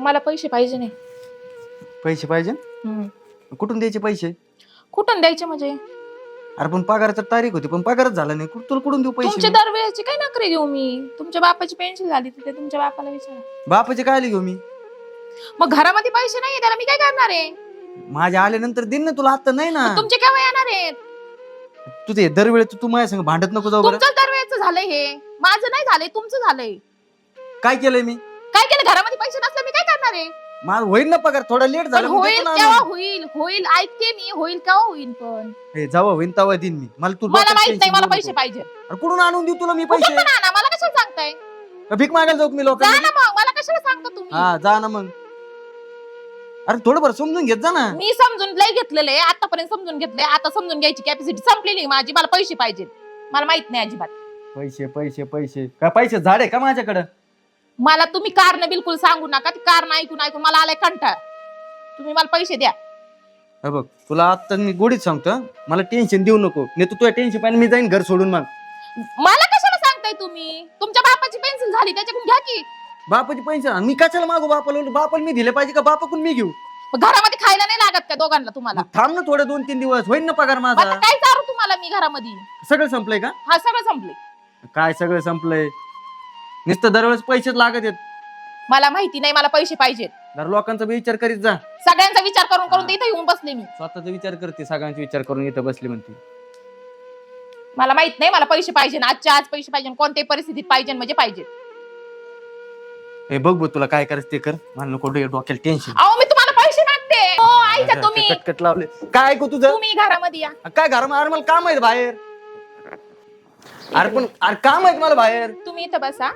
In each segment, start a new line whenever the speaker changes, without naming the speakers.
मला पैसे पाहिजे नाही.
पैसे पाहिजे?
हम्म.
कुठून द्यायचे पैसे?
कुठून द्यायचे म्हणजे?
अरे पण पगाराची तारीख होती पण पगारच झाला नाही. कुठं तुला कुठून देऊ पैसे
तुमचे
मी?
दरवेळेची काय नखरे घेऊ मी? तुमच्या बापाची पेन्शन झाली तिथे तुमच्या बापाला विचारा.
बापाचे काय घेऊ मी?
मग घरामध्ये पैसे नाही त्याला मी काय करणार आहे?
माझ्या आल्यानंतर दिन ना तुला आता नाही ना?
तुमचे केव्हा येणार आहेत?
तू ते दरवेळेस तू माझ्या संग भांडत नको जाऊ बरं.
तुमचं दरवेळेच झालंय हे. माझं नाही झालंय तुमचं झालंय.
काय केलंय मी?
काय केलं? घरामध्ये पैसे नसले मी काय करणार आहे?
माझा होईल ना पगार थोडा लेट
पण
झाला
होईल केव्हा
आणून.
होईल होईल ऐकते मी होईल केव्हा होईल पण.
हे जावा होईन तवा देईन मी. मला तू
मला
डोक्यात
माहीत नाही मला
देऊ
पैसे
नको.
पाहिजे.
अरे कुठून आणून देऊ तुला मी
कुठं
पैसे?
पण आणा मला कशाला सांगताय?
भीक मागायला जाऊ का मी
जा
लोकांना
ना मग मला कशाला सांगता तुम्ही?
हा जा ना मग. अरे थोडं बरं समजून घेत जा ना.
मी समजून लय घेतलेलं आहे आतापर्यंत समजून घेतलंय. आता समजून घ्यायची कॅपॅसिटी संपलेली आहे माझी मला पैसे पाहिजेत. मला माहीत नाही अजिबात.
पैसे पैसे पैसे. का पैसे झाड आहे का माझ्याकडं?
मला तुम्ही कारण बिलकुल सांगू नका ती कारण ऐकून ऐकून मला आलाय कंटाळ. तुम्ही मला पैसे द्या.
हे बघ तुला आता मी गोडीत सांगतो हं. मला टेन्शन देऊ नको. नाही तर तुझ्या टेन्शन पाहिजे मी जाईन घर सोडून मग.
मला कशाला सांगताय तुम्ही? तुमच्या बापाची पेन्सिल झाली त्याच्याकडून घ्या की.
बापाची पैसे मी कशाला मागू बापाला? बापाला मी दिले पाहिजे का बापाकडून मी घेऊ?
मग घरामध्ये खायला नाही लागत का दोघांना तुम्हाला?
मग थांब ना थोडे दोन तीन दिवस होईन ना पगार माझा.
काय चारू तुम्हाला मी घरामध्ये?
सगळं संपलंय का?
हा सगळं संपले
काय सगळं संपलंय? नुसतं दरवेळेस पैसेच लागत आहेत.
मला माहिती नाही मला पैसे पाहिजेत
जर लोकांचा बी विचार करीत जा.
सगळ्यांचा विचार करून करून ते इथे येऊन बसले मी.
स्वतःचा विचार करते सगळ्यांचा विचार करून इथं बसली म्हणते.
मला माहीत नाही मला पैसे पाहिजे आजच्या आज पैसे पाहिजे कोणत्याही परिस्थितीत पाहिजे म्हणजे पाहिजे.
हे बघ बघ तुला काय करायचं ते कर. मला नको डो- डोक्याला टेन्शन
अहो मी तुम्हाला पैसे मागते. हो ऐका तुम्ही.
कटकट लावले. काय ऐकू तुझं?
तुम्ही घरामध्ये या.
काय घर अरे मला काम आहेत बाहेर. अरे पण अरे काम आहेत मला बाहेर.
तुम्ही इथं बसा.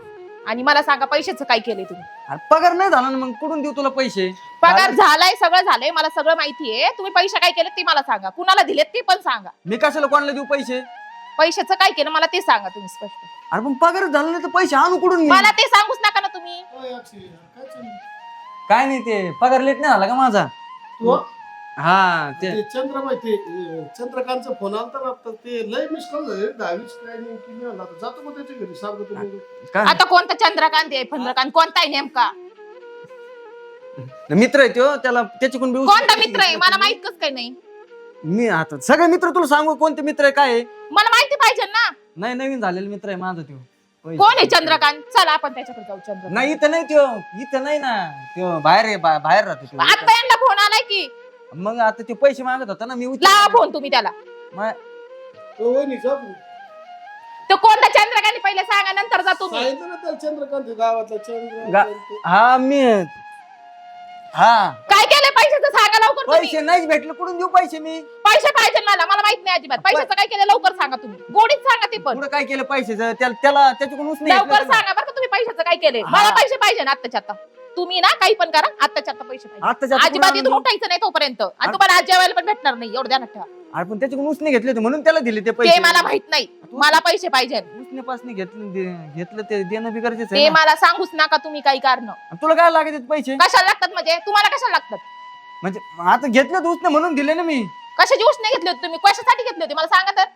आणि मला सांगा पैशाचं काय केलंय तुम्ही?
अरे पगार नाही झाला ना मग कुठून देऊ तुला पैसे?
पगार झालाय सगळं झालंय मला सगळं माहितीये. तुम्ही पैसे काय केले ते मला सांगा. कुणाला दिलेत ते पण सांगा.
मी कशाला कोणाला देऊ पैसे?
पैशाचं काय केलं मला ते सांगा तुम्ही स्पष्ट.
अरे पण पगार झाला नाही तर पैसे आणू कुठून मी?
मला ते सांगूच नका ना तुम्ही.
काय
नाही ते पगार लेट नाही झाला का माझा?
तू?
हा ते
ते चंद्रबाई ते अं, चंद्रकांतचा फोन आलता ना आता ते लय मिस कॉल झाले. काय नाही आला आता. जातो मग त्याच्या घरी सांगतो तुम्ही
काय?
आता कोणता चंद्रकांत आहे चंद्रकांत कोणता आहे नेमका
मित्र आहे तो त्याला त्याच्याकडून बी
कोणता मित्र आहे? मला माहीत कस काय नाही.
मी आता सगळे मित्र तुला सांगू कोणते मित्र आहे काय आहे?
मला माहिती पाहिजे ना.
नाही नवीन झालेला मित्र आहे माझा तो.
कोण आहे चंद्रकांत? चला आपण त्याच्याकडे जाऊ चंद्रकांत.
नाही इथं नाही त्यो इथं नाही ना. त्यो बाहेर आहे बा- बाहेर राहतो.
आता यांना फोन आलाय की
मग आता ते पैसे मागत होता ना मी
लावा. फोन तुम्ही त्याला.
मा-
तो वहिनी जा तू.
तो कोणता चंद्रकांत पहिले सांगा नंतर जा तुम्ही.
सांगितलं ना त्याला चंद्रकांत गावातला
हा मी हा.
काय केलंय पैशाचं? सांगा लवकर तुम्ही.
पैसे नाहीच भेटले. कुठून देऊ पैसे मी?
पैसे पाहिजे मला मला माहीत नाही अजिबात. पैशाचं काय केलं? लवकर सांगा तुम्ही. गोडीत सांगा ते पण.
पुढे काय केलं पैशाचं? त्याला त्याला त्याच्याकडून उसने
लवकर
घेतलं?
सांगा बरं का तुम्ही पैशाचं काय केलंय.
हा.
मला पैसे पाहिजे ना आत्ताच्या आता तुम्ही ना काही पण करा आत्ताच्या आता पैसे पाहिजे.
आत्ताच्या आता
अजिबात इथून उठायचं नाही तोपर्यंत. आणि तुम्हाला आज जेवायला पण भेटणार नाही एवढं ध्यानात ठेवा?
अरे पण त्याच्याकडून उसने घेतले होते म्हणून त्याला दिले ते
ते
पैसे
मला माहीत नाही. मला पैसे पाहिजे.
उसने पासने घेतलं दे- घेतलं ते देणं बी गरजेचं
ते
आहे ना.
मला सांगूच नका तुम्ही काही कारण.
आणि तुला काय लागत आहेत पैसे?
कशाला लागतात म्हणजे? तुम्हाला कशाला लागतात?
म्हणजे आता घेतले उसने म्हणून दिले ना मी.
कशाची उष्णे घेतले होते तुम्ही? कशासाठी घेतले होते? मला सांगा तर.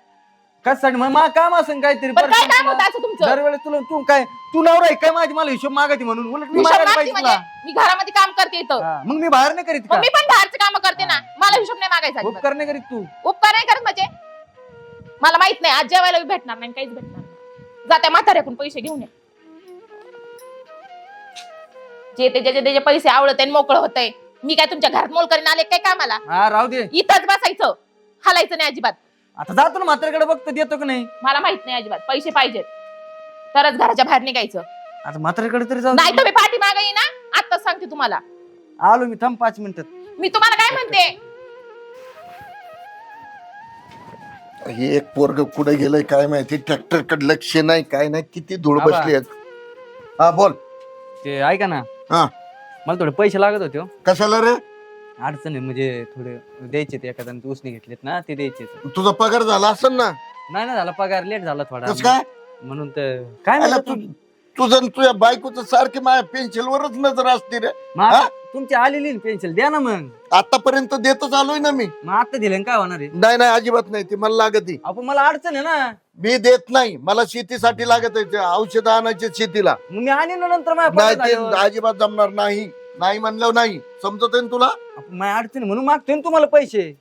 कशासाठी? मग काम असेल काहीतरी.
पण काय काम
तुला.
होतं असं तुमचं?
दरवेळेस तुला तू काय तू नवरा आहे काय माझी मला हिशोब मागायची म्हणून? उलट मी
हिशोब मागते
पाहिजे
म्हणजे
तुला.
मी घरामध्ये काम करते इथं.
हा, मग मी बाहेर नाही करीत
मग
का?
मी पण बाहेरचे काम करते ना. मला हिशोब नाही मागायचा अजिबात.
उपकार नाही करीत तू.
उपकार नाही करत म्हणजे? मला माहीत नाही आज जेवायला बी भेटणार नाही काहीच भेटणार नाही. जात्या म्हाताऱ्याकडून पैसे घेऊन या. जे ते ज्याचे त्याचे पैसे आवडत आहे मोकळं होतंय मी काय तुमच्या घरात मोल करीन आले काय कामाला?
हा राहू दे.
इथंच बसायचं. हलायचं नाही अजिबात.
आता जातो ना म्हाताऱ्याकडे बघतो देतो का नाही?
मला माहीत नाही अजिबात. पैसे पाहिजेत. तरच घराच्या बाहेर निघायचं.
आता म्हाताऱ्याकडे तरी जाऊ
नाही मी पाठी मागाई ना आताच सांगते तुम्हाला.
आलो मी थांब पाच मिनिटात
मी तुम्हाला काय म्हणते?
हे एक पोरग कुठे गेलंय काय माहिती? ट्रॅक्टरकडे लक्ष नाही काय नाही. किती धूळ
आबा.
बसली आहेत. हा बोल.
ते ऐका ना.
हा.
मला थोडे पैसे लागत होते हो.
कशाला रे?
अडचण आहे म्हणजे थोडे द्यायचे ते एखाद्याने ते उसने घेतलेत ना ते द्यायचे
तुझा पगार झाला असेल ना?
नाही ना झाला. पगार लेट झाला थोडा.
कस काय?
म्हणून तर काय
आला तू तुझं आणि तुझ्या बायकोचं सारखी माझ्या पेन्सिल वरच नजर असते रे. हा?
तुमची आलेली पेन्सिल द्या ना मग.
आतापर्यंत देतच आलोय ना मी.
मग आता दिले काय होणार आहे?
नाही नाही अजिबात नाही ती मला लागत. आहे.
आपण मला अडचण आहे ना.
मी देत नाही मला शेतीसाठी लागत आहे औषध आणायचे शेतीला.
मग मी आणीन ना नंतर माझ्या
नाही
पगार
ते
झाल्यावर.
अजिबात जमणार नाही. नाही म्हणलं नाही. समजत ना तुला?
माझ्या अडचणी म्हणून मागतोय ना तुम्हाला पैसे.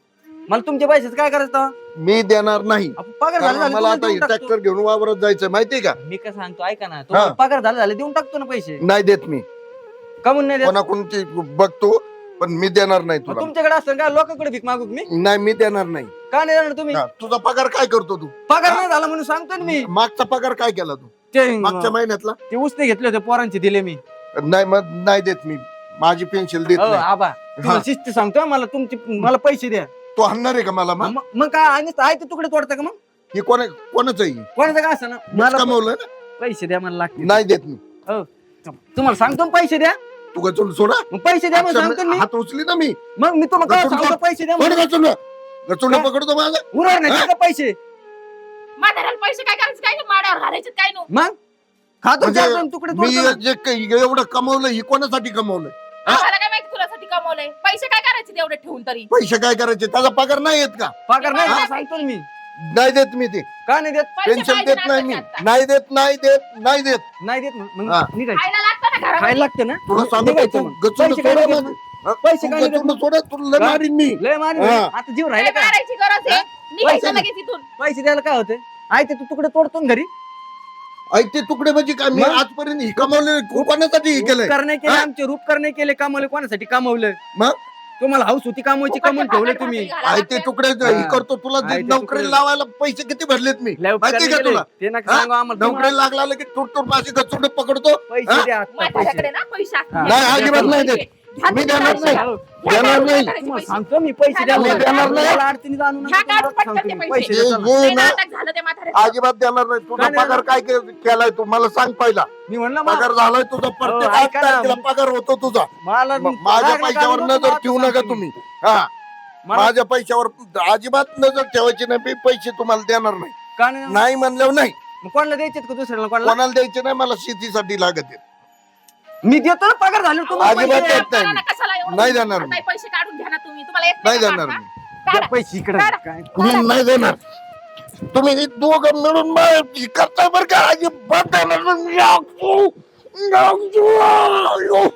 मला तुमच्या पैशाचं काय करायचं?
मी देणार नाही.
आपण पगार झाला
कारण
झाला
मला
तुम्हाला
आता
देऊन टाकतो.
ट्रॅक्टर घेऊन वावरत जायचं माहितीये का?
मी काय सांगतो ऐका ना. तुम्हाला पगार झाला झाला देऊन टाकतो ना पैसे.
नाही देत मी.
कमून नाही देत?
कोणाकोणची बघतो पण मी देणार नाही
मग
तुला.
तुमच्याकडे असतं का? लोकांकडे भीक मागू का मी?
नाही मी देणार नाही.
का नाही देणार तुम्ही?
हा, तुझा पगार काय करतो तू?
पगार नाही झाला म्हणून सांगतो ना मी.
मागचा पगार काय केला तू?
ते
मागच्या महिन्यातला?
ते उसने घेतले होते पोरांचे दिले मी.
नाही मग नाही देत मी. माझी पेन्शन देत नाही.
आबा तुम्हाला शिस्त सांगतो मला तुमची मला पैसे द्या.
तू आणणार आहे का मला मग?
मग मग काय आणि आहे ते तुकडे तोडता का मग?
ही कोणा कोणाच आहे
कोणाचं काय असं ना?
मीच
मला
कमवलं ना.
पैसे द्या मला लागते
नाही देत मी.
तुम्हाला सांगतो ना पैसे द्या.
तू गचून सोडा?
मग पैसे द्या मग सांगतो ना मी.
हात उचली ना मी.
मग मी तुम्हाला काय सांगतो. पैसे द्या
सोड
म्हणून.
गचून गचून
काय?
पकडतो माझा.
उरणार नाही
हा?
का पैसे?
म्हाताऱ्याला पैसे काय करायचे काय नाही माड्यावर घालायचे काय नो
मग? खातो
म्हणजे
चार दोन तुकडे
मी
तोडतो ना.
जे काही एवढं कमवलं ही कोणासाठी कमवलं? हा?
काय माहिती तुलासाठी कमवलंय? पैसे काय करायचे तेवढे ठेवून तरी?
पैसे काय करायचे? त्याचा पगार नाही येत का?
पगार नाही
हा?
सांगतो ना मी.
नाही देत मी ते.
का नाही देत?
पैसे
पेन्शन
पाहिजे
देत
ना
नाही मी.
आता.
नाही देत नाही देत नाही देत.
नाही देत मग मग
हा.
निघायचं.
खायला लागतं ना
खायला
घरामध्ये
लागतं ना?
तुला सांगतो
निघायचं
तू
मग.
गचून
पैसे काय
सोडा
नाही देत?
माझं. हा?
पैसे
तू
काय नाही देत?
गचून सोडा तुला
का?
मारीन मी.
लय मारी
हा.
आता जीव
काय
राहिला का?
मारायची गरज आहे? निघायचं लगेच इथून.
पैसे द्यायला काय होते आहे ते तू तुकडे तोडतो ना घरी?
ऐक ते तुकडे म्हणजे काय मी
मग?
आजपर्यंत ही कमवले कोणासाठी हे केलंय
करणे केले
हा?
आमचे रूप करणे केले कामवले कोणासाठी कामवलं
मग?
तुम्हाला हाऊस होती कामवायची कमवून ठेवले तुम्ही
आहे ते तुकडे
हा.
हे करतो तुला नोकरी
तुकडे.
लावायला पैसे किती भरलेत मी
लय
माहिती का
केले.
तुला?
ते नका
हा?
सांगू आम्हाला
नोकरी
तुम्हाला
लागला की तुट तुट माझी गचुंड पकडतो
पैसे
हा?
द्या आता
माझ्याकडे
पैसे
ना पैसे असतील.
नाही, अजिबात नाही देत. मी देणार. नाही. देणार नाही.
सांगतो मी पैसे.
देणार नाही.
मला अडचणीत आणू नका.
घ्या काढून
तुम्हाला
पटकन ते
सांगतो मी.
पैसे.
पैसे द्या
हे-
चला.
लय
ना
नाटक झालं ते म्हाताऱ्याचं.
अजिबात देणार नाही तुझा
नाही
पगार काय के- केलाय तू मला सांग पहिला
मी म्हणलं मा-
पगार झालाय तुझा प्रत्येक
हो,
आठ
ऐका ना.
तारखेला पगार होतो तुझा
मला
म- माझ्या
लागलं
पैशावर
का
नजर ठेवू नका. तुम्ही हा
मला-
माझ्या पैशावर अजिबात नजर ठेवायची नाही मी पैसे तुम्हाला देणार नाही
का नाही
नाही म्हणल्यावर नाही
मग कोणाला द्यायचे का दुसऱ्याला कोणाला
कोणाला द्यायचे नाही मला शेतीसाठी लागत आहे.
मी देतो ना पगार झाले तुम्हाला
अजिबात
पैसे.
देत नाही मी.
ना, कशाला एवढं
नाही देणार
करताय? पैसे काढून घ्या ना तुम्ही तुम्हाला येत
नाही देणार
काढता?
मी
द्या पैसे इकडे
काढा.
काय
मी नाही देणार तुम्ही हे दोघं मिळून मला हे करताय बरं का अजिबात देणार नाही. याकू, याकू, आयो.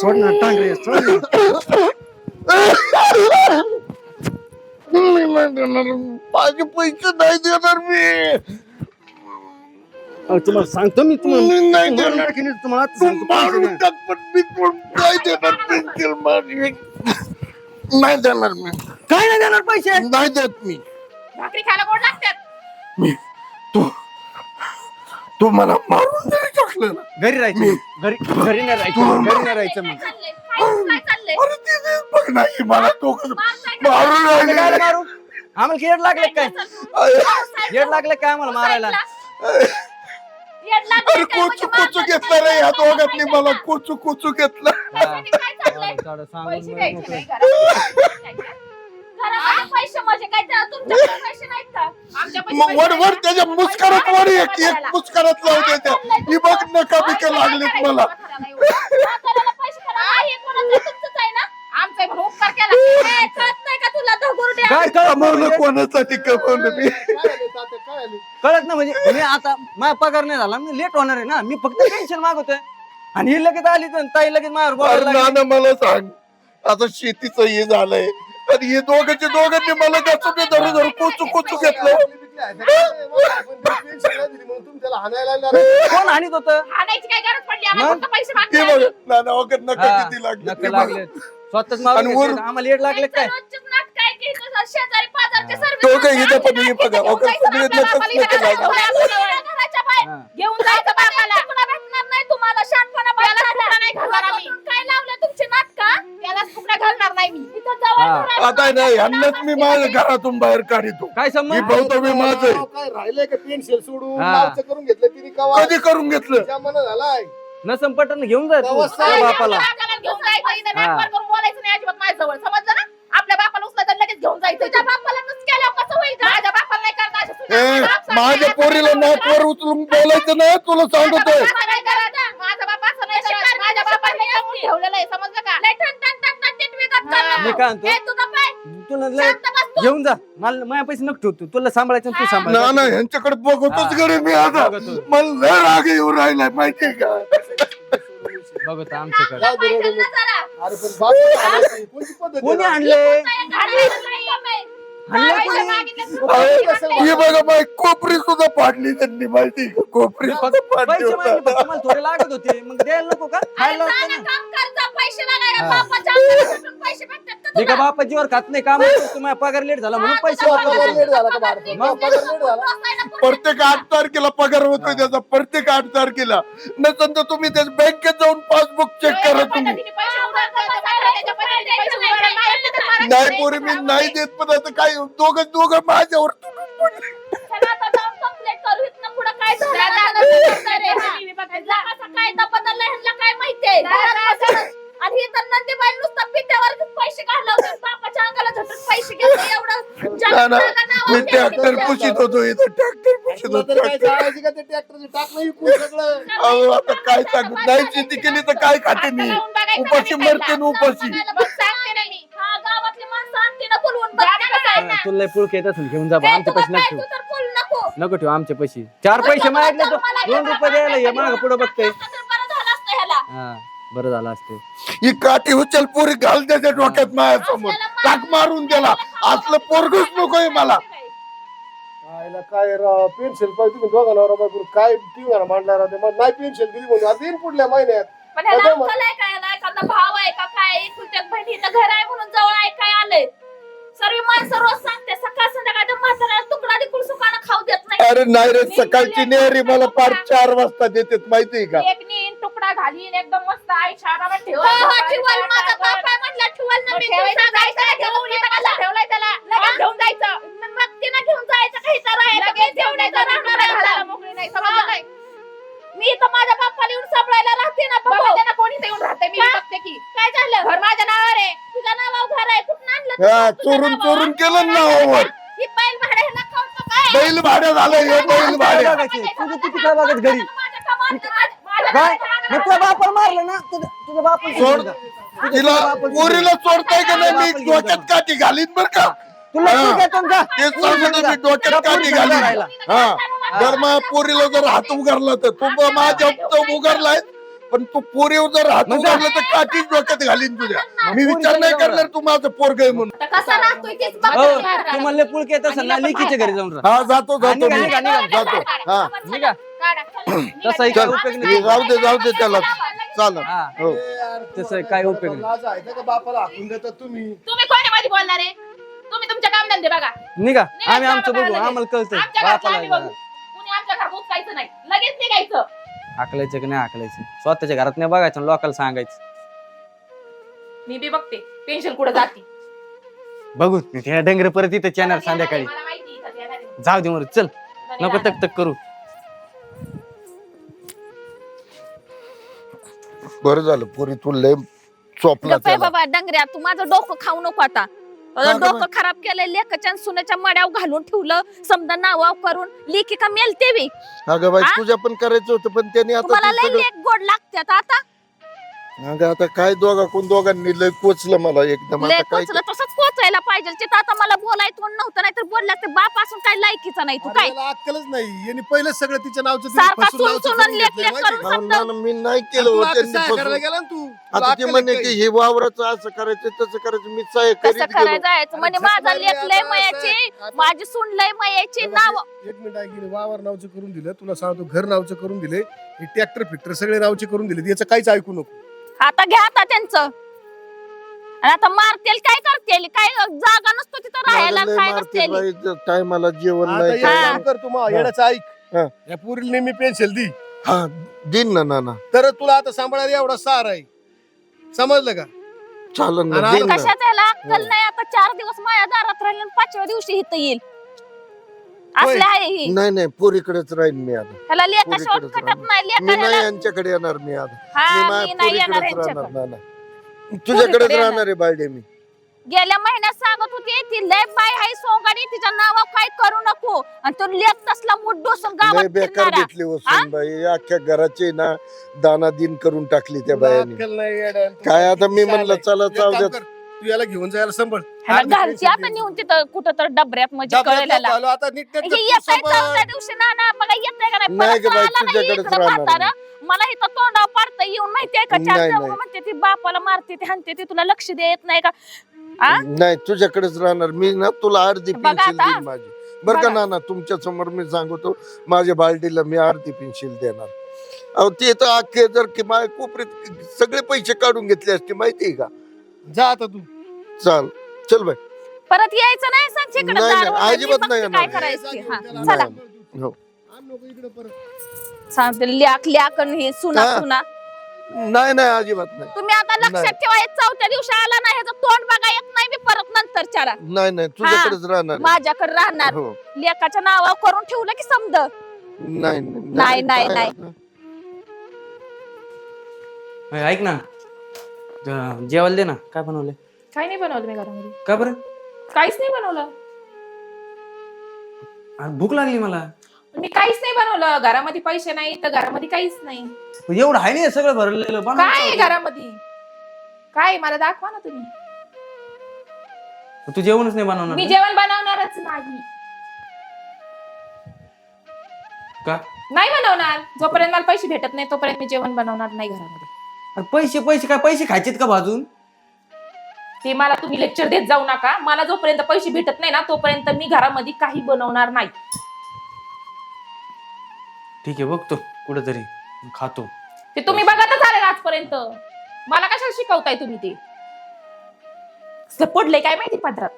सोड ना टांगरे सोड ना.
मी नाही देणार माझे पैसे नाही देणार मी
अहो, तुम्हाला सांगतो मी तुम्हाला.
मी नाही
तुम्हाला
देणार.
तुम्हाला आता
तू
सांगतो. पैसे
मारून
द्या.
टाक पण मी नाही देणार पेन्सिल माझी. नाही देणार मी.
काय नाही देणार पैसे?
नाही देत मी.
भाकरी खायला गोड लागतात.
मी तू तू मला मारून जरी टाकलं ना.
घरी राहायचं
मी-
घरी घरी नाही राहायचं घरी नाही राहायचं मग.
चाललंय? काय काय चाललंय?
अरे तिथे बघ नाही मला तो कसं
मारताय का?
मारून
आता काय
राहिले
मारू. आम्हाला येड लागले काय? येड लागले काय आम्हाला मारायला?
अरे? कोचू
म्हणजे
कोचू
मारताय
घेतलं रे? या
करायचं?
मला कोचू कोचू घेतलं?
थोडं सांगून
पैसे
मग
द्यायचे
मोकळं.
नाही घरात. घरामध्ये पैसे काय त्या तुमच्याकडे पैसे नाहीत का
मग
पैसे
वर वर? त्याच्या मुस्करात वर एक एक मुस्करात लावू देत्या ही बघ नका बिका लागलीत मला
म्हाताऱ्याला पैसे खरं नाही, कोणाचं तुमचंच आहे ना? आमचं आहे म्हणून उपकार केला. ए, कळत नाही का तुला धगुरड्या?
काय कळत नाही
कमवलं
म्हणजे?
कोणासाठी कमवलं मी
काय आले?
कळत ना म्हणजे मी आता माझा पगार नाही झाला मी लेट होणार आहे ना मी फक्त टेन्शन मागवतोय आणि ही लगेच आली तर ताई लगेच माझ्यावर
अरे
बोलायला लागली.
नाना मला सांग आता शेतीचं हे झालंय आणि हे दोघांचे दोघांनी मला कसं ते धरून धरून कोचू कोचू घेतलं
नाही.
कोण हानीत होतं
हाणायची काय गरज पडली आम्हाला
मग?
फक्त पैसे
हा,
लागले
नका स्वतःच मारून
आणि वर-
घेतले. आम्हाला येड लागले काय
रोजचंच नाटक आहे की इथं शेजारी पाजारचे
हा.
सर्वे
तो काय
करतात.
इथं पण हे बघा,
घेऊन
वगैरे
जायचं. घराच्या घराच्या बाहेर.
हा.
घेऊन बापाला भेटणार नाही तुम्हाला बाळगायला. हातातून काय लावलं तुमचे नाटक त्याला तुकडा घालणार नाही मी इथं जवळ
हा.
घर आहे.
आता नाही यांनाच मी माझ्या घरातून बाहेर काढतो
काय
मी
संबंध
भवतव्य माझं आहे.
काय राहिलंय का पेन्शन सोडून
हा.
नावचं करून घेतलं तिने कवा
कधी करून घेतलं
जमाना झालाय
नसम पटन घेऊन जाय तू. बापाला
आपल्याला घेऊन जायचं इथं
हा.
नाटक करून बोलायचं नाही अजिबात माझ्या जवळ समजलं ना आपल्या बापाला उचला तर लगेच घेऊन जायचं तुझ्या बापाला नुसतं केल्यावर कसं होईल? माझ्या बापाला नाही करणार अशा सुना.
ए
बाप सांगते,
माझ्या
असं
पोरीला
नाही
नाकवर
करायचं.
उचलून बोलायचं नाही तुला
माझ्या
सांगतोय
बापाचं नाही करायचं. माझ्या बापाचं नाही करायचं. माझ्या बापाने करून ठेवलेलं आहे समजलं का लय ठण ठण ठण ठण टिटविकत चाललं.
मी काय म्हणतो?
पाय.
तुला लय-. घेऊन जा मला माझ्या पैसे नको ठेवतो तुला सांभाळायचं आणि तू
ना
सांभाळ
ना ह्यांच्याकडे बघतोच
हा.
गरे मी आता
बघतो.
मला लय राग येऊ राहिलाय माहितीये का
पैसे
बघू तर आमच्याकडे.
अरे पण बाप. कोणती पद्धत आहे
कोणी
ना?
आणले कोणी.
हे बघा बाई कोपरी सुद्धा पाडली त्यांनी माहिती का? कोपरी सुद्धा पाडली
पैसे मला थोडे लागत होते मग द्यायला नको का खायला लागतं
ना, पैसे लागायला.
हा.
बापाच्या अंगाला भेटतात का
मी का
तुला?
बापाजीवर खात नाही काम माझा पगार लेट झाला म्हणून पैसे.
पगार लेट झाला का बारा?
मग
पगार लेट झाला
प्रत्येक आठ तारखेला पगार होतोय त्याचा प्रत्येक आठ तारखेला नंतर तर तुम्ही त्या बँकेत जाऊन पासबुक चेक करा तुम्ही नाही पोरी मी नाही देत पण आता काय दोघं दोघं माझ्यावर
चला आता जाऊन complaint करू. इथनं पुढं काय हा. जा, माहितीये. आणि हे तर नंदीबाई नुसतं पित्यावर पैसे घालवते बापाच्या अंगाला झटून पैसे घेते एवढं
ना, ना. मी ट्रॅक्टर. पुशीत होतो इथं ट्रॅक्टर पुशीत
तुला
होतो
सगळं
अहो आता काय सांगू नाही शेती केली तर काय खाते मी उपाशी मरते न उपाशी.
हा.
तुला पुळक येत असेल घेऊन जा बा, आमचे पैसे नको
तू तर बोलू नको.
ठेवू आमचे पैसे चार पैसे मागितले तर दोन रुपये द्यायला हे माग पुढे बघते. हा बरं झालं असते.
ही काठी उचल पोरी घाल त्याच्या डोक्यात माझ्यासमोर. टाक मारून त्याला. असलं पोरगच नकोय मला.
आईला काय राव? पेन्शन पाहिजे तुम्ही दोघांना राव बायको काय टिंगारा मांडला राव ते मग नाही पेन्शन दिली म्हणून. आता येईन पुढल्या महिन्यात.
पण ह्याला
अगं मग-
अक्कल आहे का ह्याला? एखादा भाव आहे का काय? एकुलत्या बहिणीचं घर आहे म्हणून जवळ आहे काय आलंय? सर्व माणसं रोज सांगते सकाळ संध्याकाळ त्या म्हाताऱ्याला तुकडा देखील सुखानं खाऊ देत नाही.
अरे नाही रे सकाळची नेहरी मला पार चार वाजता देतात माहितीये का?
एक नीन तुकडा घालीन एकदम मस्त आई शाळा ठेव
हो, हो, ठेवल माझा बाप आहे म्हणला ठेवल ना मी.
ठेवलाय त्याला.
हा चोरून? चोरून केलं ना ओवर
ही. बैल भाडे ह्याला कळतं काय?
बैल भाड्या झालं हे बैल भाड्या
बघायचे तुझं किती काय बघत घरी?
माझ्या कामात- माझ्या-
काय? मग तुझ्या बापाला मारलं ना? तुझ्या तुझ्या
सोड? तिला पोरीला सोडताय का नाही? मी डोक्यात काठी घालीन बर का?
तुला. ठीक आहे तुमचा.
तेच सांगतो मी डोक्यात काठी घालीन. हा. जर मग पोरीला जर हात उगारला तर तू माझ्या तो उगारलाय पण तू पोरीवर जर हात
मग
उगारला तर काठीच डोक्यात घालीन तुझ्या. मी विचार नाही करणार तू माझं पोरग आहे म्हणून.
आता कसा राहतोय तेच
हो
बघ.
तू म्हणले पुळक येत असेल ना लिखीच्या घरी जाऊन राहा.
हा जातो जातो मी. जातो. हा.
निघा.
काढा.
तसाही काय
चल
उपयोग नाही.
जाऊ दे जाऊ दे त्याला. चाल
हा.
हो.
तसं काय उपयोग नाही.
लाज आहे का बापाला हाकून देतात तुम्ही?
तुम्ही कोणी मध्ये बोलणार आहे? तुम्ही तुमच्या काम धंदे बघा.
निघा.
निघा,
आम्ही आमचं बघू
लगेच.
आम्हाला कळतंय.
आमच्या घरचं आम्ही बघू.
बापाला
कुणी आमच्या घरात उचकायचं नाही. लगेच निघायचं.
हाकलायचं की नाही हाकलायचं स्वतःच्या घरात नाही बघायचं आणि लोकांना सांगायचं.
मी बी बघते. पेन्शन कुठे जाते?
बघू त्या डंगर परत इथं येणार संध्याकाळी
मला माहिती आहे, येणार आहे.
जाऊ दे मग चल. नको. तक तक करू.
बरं झालं. पोरी तू लय चोपला
गप्प आहे
त्याला.
बाबा डंगऱ्या तू माझं डोकं खाऊ नको आता. डोकं खराब केलंय लेखाच्या सुनेच्या मड्यावर घालून ठेवलं. समजा नावाव करून लेखी का मेलते बी
अगं बाई? तुझ्या पण करायचं होतं पण त्यांनी आता
तुम्हाला
ते
लय
सगळं
लेख गोड लागतात आता.
अगं आता काय दोघा कोण दोघांनी लय कोचलं मला एकदम. आता काय
पोचलं तसंच पोचायला पाहिजे. तिथं आता मला बोलायचं नव्हतं नाही तर बोलला ते बाप असून काय लायकीचा नाही तू
अरे
काय?
याला अक्कलच नाही. यांनी पहिलं सगळं तिच्या नावचं तिने
सारखा
फसून नावचं
चुन-चुन
करून
लेख-
घेतलंय,
लेख
माहिती
करून
का?
हो ना, ना, मी नाही केलं
तू
हो,
आता
त्यांनी
सहाय्य करायला
फसवलं.
गेला ना तू तुला
आता ते
अक्कल
म्हणे की
काही?
हे वावराचं असं करायचं तसं करायचं मी सहाय्य
कसं
करीत
करायला
गेलो
जायचं म्हणे
अरे
माझा लेख लय
आता
मयाची
असं-
माझी सून लय मयाची नाव.
एक मिनिट ऐक वावर नावचं करून दिलं तुला सांगतो घर नावचं करून दिले हे ट्रॅक्टर फिक्टर सगळे नावचे करून दिले याचं काहीच ऐकू नको.
आता घ्या आता त्यांचं. आणि आता मारतील काय करतील? काय जागा नसतो तिथं राहायला काय
मारते
नसतील?
टायमाला जेवण
आता
नाही
एक
काय
काम कर तू मग येण्याचं
हा.
ऐक. या पुरील नेहमी पेन्सिल दी.
हा दिन ना नाना
तर तुला आता सांभाळायला एवढा सार आहे. समजलं का?
चालन ना
आणि
दिन ना.
कशाच याला? अक्कल नाही आता चार दिवस माझ्या दारात राहिले आणि पाचव्या दिवशी इथं येईल. असले आहे ही.
नाही नाही पोरीकडेच राहीन मी आता.
ह्याला लेखा
पोरीकडेच
शेवट कटत
राहणार.
नाही
मी नाही यांच्याकडे येणार मी आता.
हा
मी
मी
माझ्या
नाही येणार
पोरीकडेच राहणार
यांच्याकडे
तुझ्याकडेच
पोरीकडे
राहणार आहे बाळडे मी.
गेल्या महिन्यात सांगत होती ती लय बाय हाय सोंगाडी तिच्या नावा काय करू नको. आणि तो लेख तसला मूठ डोसून
लय
गावात
बेकार
फिरणारा.
घेतली वसून बाई. अख्ख्या घराची ना दाना दिन करून टाकली त्या
तुला
बायाने
अक्कल नाही येड्या.
काय आता मी म्हणलं
एक
चला
काम
चाव
कर, तू याला घेऊन जायला संभळ.
ह्याला घालची आता नेऊन तिथं कुठं तर डबऱ्यात म्हणजे
आलो, आता नीट
हे येताय चौथ्या दिवशी ना ना येताय का नाही?
नाही
परत
ग बाई,
आला नाही
तुझ्याकडेच
इकडं
राहणार
म्हातारं. मला इथं तोंडावर पाडता येऊन माहितीये का? चार
नाही,
चौघं
नाही.
म्हणते ती बापाला मारते ती हाणते ती तुला लक्ष देत नाही का? आ?
नाही तुझ्याकडेच राहणार. मी ना तुला अर्धी
बघा
पेन्सिल
आता.
देईन माझी. बरं का
बघा.
ना ना तुमच्यासमोर मी सांगतो माझ्या बालडीला मी अर्धी पेन्सिल देणार. अहो ते तर अख्खे जर की माझ्या कोपरीत सगळे पैसे काढून घेतले असते माहितीये का?
जा आता तू.
चाल. चल बाय
परत यायचं नाही सांग
नाही, नाही, अजिबात नाही
काय
येणार.
करायचं ते. हा, चला.
हो.
आण नको इकडे परत.
सांगते ल्याक ल्याक आणि हे सुना
हा.
सुना.
नाही नाही अजिबात नाही.
तुम्ही आता लक्षात
नाही.
ठेवा हे चौथ्या दिवशी आला नाही ह्याचं तोंड बघा येत नाही मी परत नंतर चारा.
नाही नाही तुझ्याकडेच राहणार.
माझ्याकडे राहणार.
हो.
लेकाच्या नावावर करून ठेवलं की समज
नाही
नाही, नाही,
ऐक ना ज- जेवायला दे ना. काय बनवले
काय नाही बनवलं मी घरामध्ये.
का बरं?
काहीच नाही बनवलं.
भूक लागली मला.
मी काहीच नाही बनवलं. घरामध्ये पैसे नाही तर घरामध्ये काहीच नाही.
एवढं आहे नाही सगळं भरलेलं. बनव
काय आहे घरामध्ये? काय मला दाखवा ना तुम्ही.
तू जेवणच नाही बनवणार
मी
का?
जेवण बनवणारच नाही.
का?
नाही बनवणार. जोपर्यंत मला पैसे भेटत नाही तोपर्यंत मी जेवण बनवणार नाही घरामध्ये.
अरे पैसे पैसे काय पैसे खायचेत का भाजून
ते मला तुम्ही लेक्चर देत जाऊ नका. मला जोपर्यंत पैसे भेटत नाही ना तोपर्यंत मी घरामध्ये काही बनवणार नाही.
ठीक आहे बघतो कुठेतरी. खातो.
ते तुम्ही बघतच आले आजपर्यंत. मला कशाला शिकवताय तुम्ही ते? कसलं पडलंय काय माहिती पदरात?